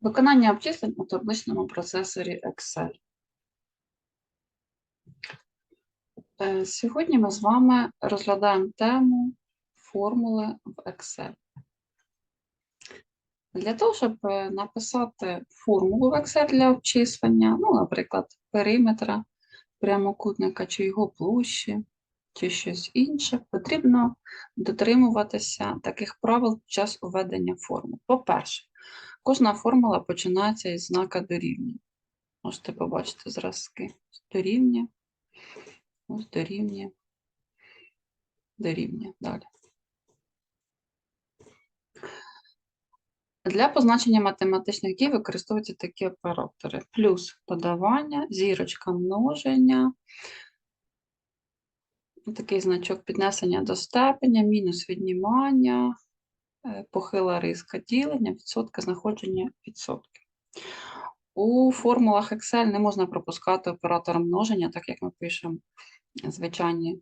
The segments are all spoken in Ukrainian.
Виконання обчислень у табличному процесорі Excel. Е, Сьогодні ми з вами розглядаємо тему формули в Excel. Для того, щоб е, написати формулу в Excel для обчислення, ну, наприклад, периметра прямокутника чи його площі, чи щось інше, потрібно дотримуватися таких правил під час введення формул. По-перше, Кожна формула починається із знака дорівнює. Можете побачити зразки. Дорівнює, ось дорівнює, дорівнює. Далі. Для позначення математичних дій використовуються такі оператори. Плюс додавання, зірочка множення, такий значок піднесення до степеня, мінус віднімання, похила риска ділення, відсотка знаходження відсотків. У формулах Excel не можна пропускати оператор множення, так як ми пишемо звичайні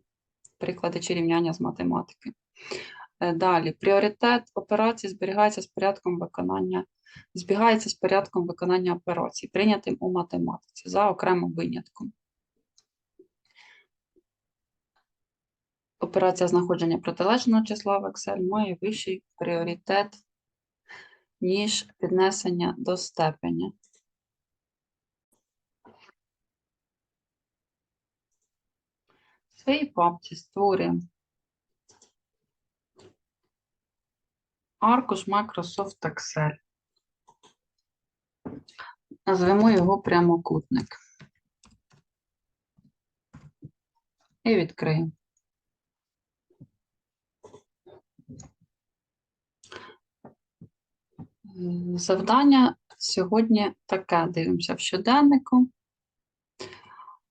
приклади чи рівняння з математики. Е, Далі, пріоритет операції зберігається з порядком виконання, збігається з порядком виконання операцій, прийнятим у математиці за окремим винятком. Операція знаходження протилежного числа в Excel має вищий пріоритет, ніж піднесення до степеня. В своїй папці створюємо аркуш Microsoft Excel. Назвемо його прямокутник. І відкриємо. Завдання сьогодні таке. Дивимося в щоденнику.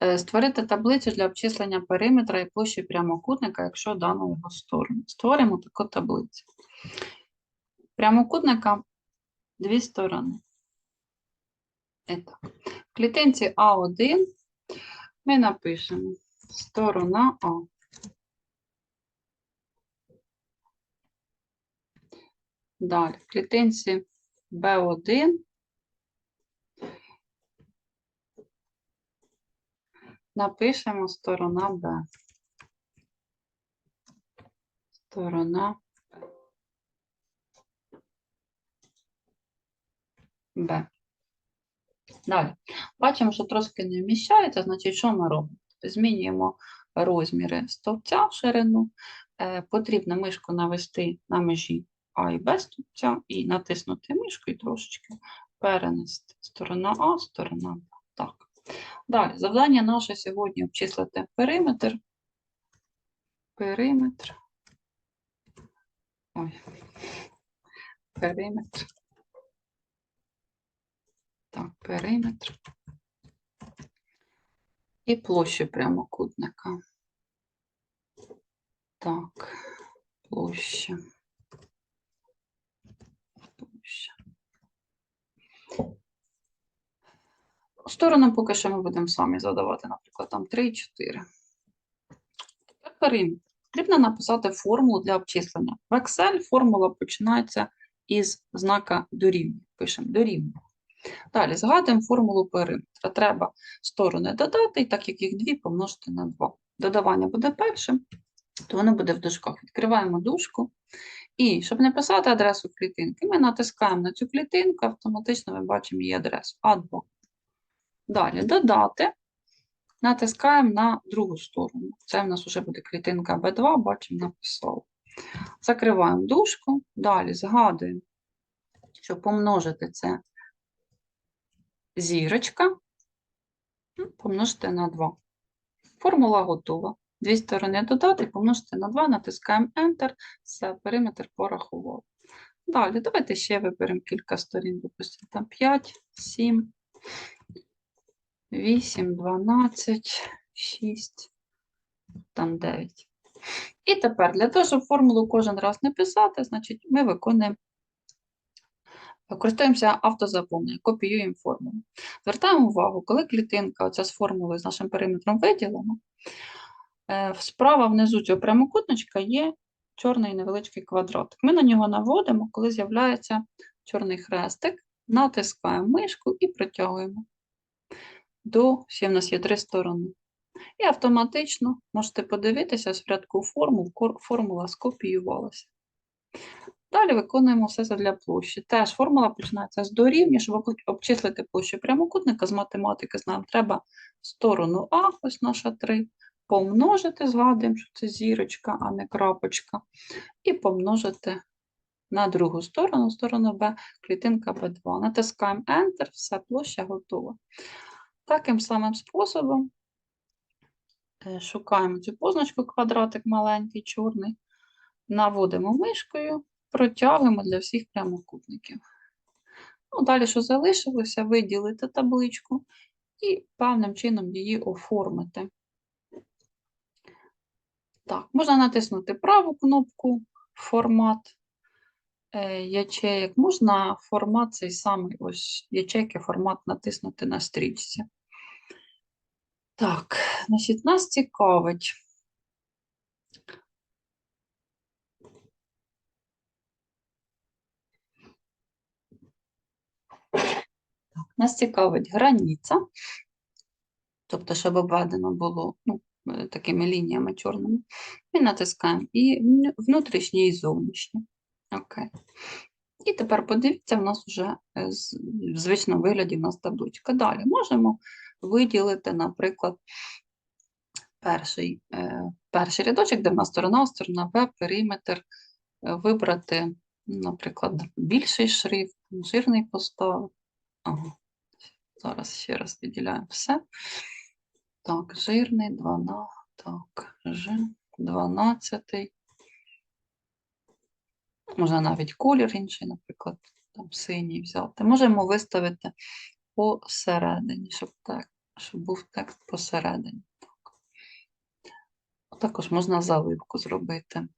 Е, Створити таблицю для обчислення периметра і площі прямокутника, якщо дано його сторону. Створимо таку таблицю. Прямокутника дві сторони. Так. В клітинці А1 ми напишемо сторона А. Далі, в клітинці B1 напишемо сторона Б. Сторона Б. Далі. Бачимо, що трошки не вміщається, значить, що ми робимо? Змінюємо розміри стовпця в ширину. Е, потрібно мишку навести на межі А і Б стовпця і натиснути мишку і трошечки перенести. Сторона А, сторона Б. Так. Далі, завдання наше сьогодні обчислити периметр. Периметр. Ой. Периметр. Так, периметр. І площу прямокутника. Так. Площа. Сторону поки що ми будемо самі задавати, наприклад, там 3 і 4. Тепер. Потрібно написати формулу для обчислення. В Excel формула починається із знака дорівнює. Пишемо дорівнює. Далі згадуємо формулу периметра. Треба сторони додати, і так як їх дві, помножити на 2. Додавання буде першим, то воно буде в дужках. Відкриваємо дужку. І щоб не писати адресу клітинки, ми натискаємо на цю клітинку, автоматично ми бачимо її адресу А2. Далі додати, натискаємо на другу сторону. Це в нас вже буде клітинка B2, бачимо, написав. Закриваємо дужку, далі згадуємо, що помножити це зірочка, ну, помножити на 2. Формула готова. Дві сторони додати, помножити на 2, натискаємо Enter, все, периметр порахував. Далі, давайте ще виберемо кілька сторін, допустимо, там 5, 7, 8, 12, 6, там 9. І тепер, для того, щоб формулу кожен раз не писати, значить, ми виконуємо Користуємося автозаповненням, копіюємо формулу. Звертаємо увагу, коли клітинка оця з формулою з нашим периметром виділена, е, справа внизу цього прямокутничка є чорний невеличкий квадратик. Ми на нього наводимо, коли з'являється чорний хрестик, натискаємо мишку і протягуємо до, ще в нас є три сторони. І автоматично можете подивитися з рядку формул, формула скопіювалася. Далі виконуємо все це для площі. Теж формула починається з дорівнює, щоб обчислити площу прямокутника з математики, знаємо, треба сторону А, ось наша 3, помножити, згадуємо, що це зірочка, а не крапочка, і помножити на другу сторону, сторону Б, клітинка Б2. Натискаємо Enter, все, площа готова. Таким самим способом е, шукаємо цю позначку, квадратик маленький, чорний, наводимо мишкою, протягуємо для всіх прямокутників. Ну, далі, що залишилося, виділити табличку і певним чином її оформити. Так, можна натиснути праву кнопку формат е, ячеїк. Можна формат цей самий ось ячейки, формат натиснути на стрічці. Так, значить, нас цікавить. Так, нас цікавить границя, тобто, щоб обведено було ну, е, такими лініями чорними. І натискаємо і внутрішнє, і зовнішнє. Окей. І тепер подивіться, в нас вже е, в звичному вигляді в нас табличка. Далі можемо виділити, наприклад, перший, е, перший рядочок, де в нас сторона, сторона Б, периметр, е, вибрати, наприклад, більший шрифт, жирний поставити. Зараз ще раз виділяємо все. Так, жирний, 12, так, Ж, 12. Можна навіть колір інший, наприклад, там синій взяти. Можемо виставити посередині, щоб, так, щоб був текст посередині. Так. Також можна заливку зробити.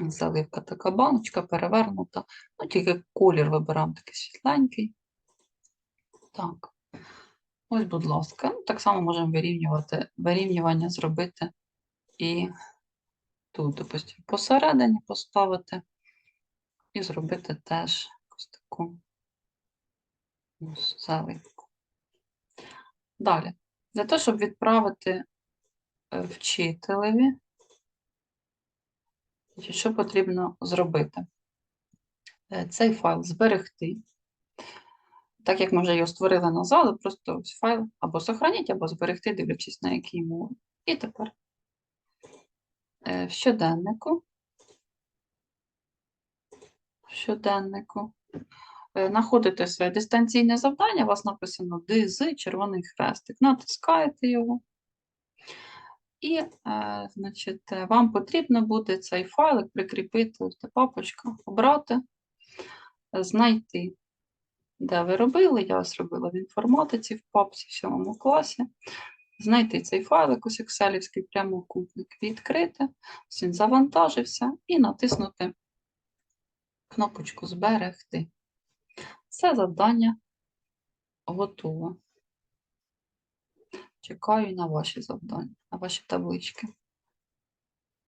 Заливка така баночка перевернута. Ну, тільки колір вибираємо такий світленький. Так. Ось, будь ласка. Ну, Так само можемо вирівнювати, вирівнювання зробити і тут, допустимо, посередині поставити і зробити теж ось заливку. Далі. Для того, щоб відправити е, вчителеві, що потрібно зробити? Е, Цей файл зберегти. Так як ми вже його створили назад, просто ось файл або сохраніть, або зберегти, дивлячись на якій мові. І тепер е, в щоденнику. В щоденнику. Е, Знаходите своє дистанційне завдання, у вас написано ДЗ, червоний хрестик. Натискаєте його. І, е, значить, вам потрібно буде цей файлик прикріпити, папочка, обрати, знайти, де ви робили. Я ось робила в інформатиці в папці в 7 класі. Знайти цей файлик, ось екселівський прямокутник, відкрити, він завантажився і натиснути кнопочку Зберегти. Все завдання готове. Чекаю на ваші завдання, на ваші таблички.